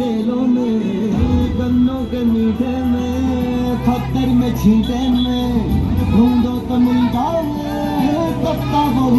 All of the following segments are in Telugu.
रेलों में, गन्नों के मीठे में, पत्थर में छीटे में, ढूंढो तो मिल जाओगे तब तो तक वो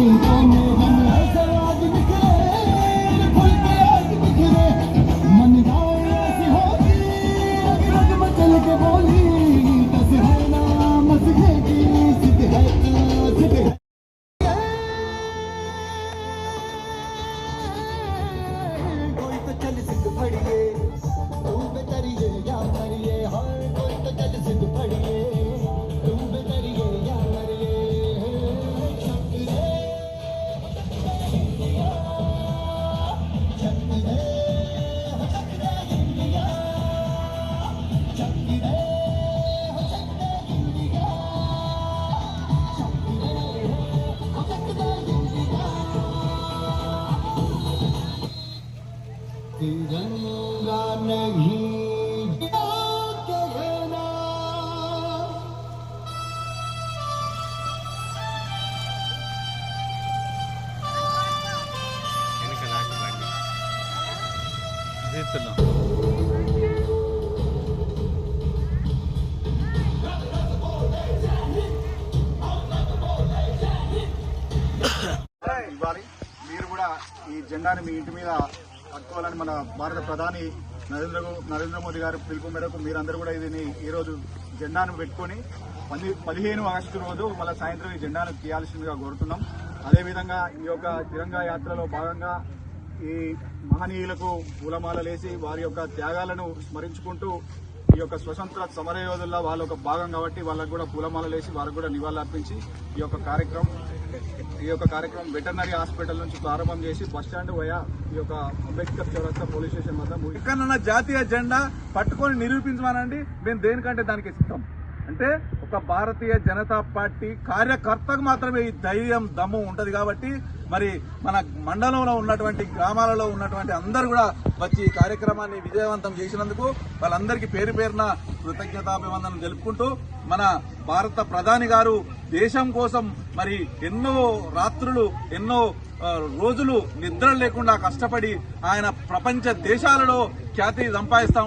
तिरंगा नहीं कहना వెనక లాస్ట్ బండి చేస్తున్నాం ఇవ్వాలి మీరు కూడా ఈ జెండాని మీ ఇంటి మీద పట్టుకోవాలని మన భారత ప్రధాని నరేంద్ర నరేంద్ర మోదీ గారి పిలుపు మేరకు మీరందరూ కూడా ఇది ఈరోజు జెండాను పెట్టుకొని పది పదిహేను ఆగస్టు రోజు మళ్ళీ సాయంత్రం ఈ జెండాను తీయాల్సిందిగా కోరుతున్నాం. అదేవిధంగా ఈ యొక్క తిరంగా యాత్రలో భాగంగా ఈ మహనీయులకు పూలమాలలేసి వారి యొక్క త్యాగాలను స్మరించుకుంటూ ఈ యొక్క స్వతంత్ర సమరయోధుల్లో వాళ్ళ ఒక భాగం కాబట్టి వాళ్ళకు కూడా పూలమాల వేసి వాళ్ళకు కూడా నివాళులర్పించి ఈ యొక్క కార్యక్రమం ఈ యొక్క కార్యక్రమం వెటర్నరీ హాస్పిటల్ నుంచి ప్రారంభం చేసి బస్ స్టాండ్ పోయా. ఈ యొక్క అంబేద్కర్ చౌరస్తా పోలీస్ స్టేషన్ వద్ద ముగి- ఎక్కడన్నా జాతీయ జెండా పట్టుకొని నిరూపించమనండి. మేము దేనికంటే దానికి ఇస్తాం అంటే ఒక భారతీయ జనతా పార్టీ కార్యకర్తకు మాత్రమే ఈ ధైర్యం దమ్ము ఉంటది కాబట్టి మరి మన మండలంలో ఉన్నటువంటి గ్రామాలలో ఉన్నటువంటి అందరూ కూడా వచ్చి ఈ కార్యక్రమాన్ని విజయవంతం చేసినందుకు వాళ్ళందరికీ పేరు పేరున కృతజ్ఞతాభివందనం తెలుపుకుంటూ మన భారత ప్రధాని గారు దేశం కోసం మరి ఎన్నో రాత్రులు ఎన్నో రోజులు నిద్ర లేకుండా కష్టపడి ఆయన ప్రపంచ దేశాలలో ఖ్యాతి సంపాదిస్తా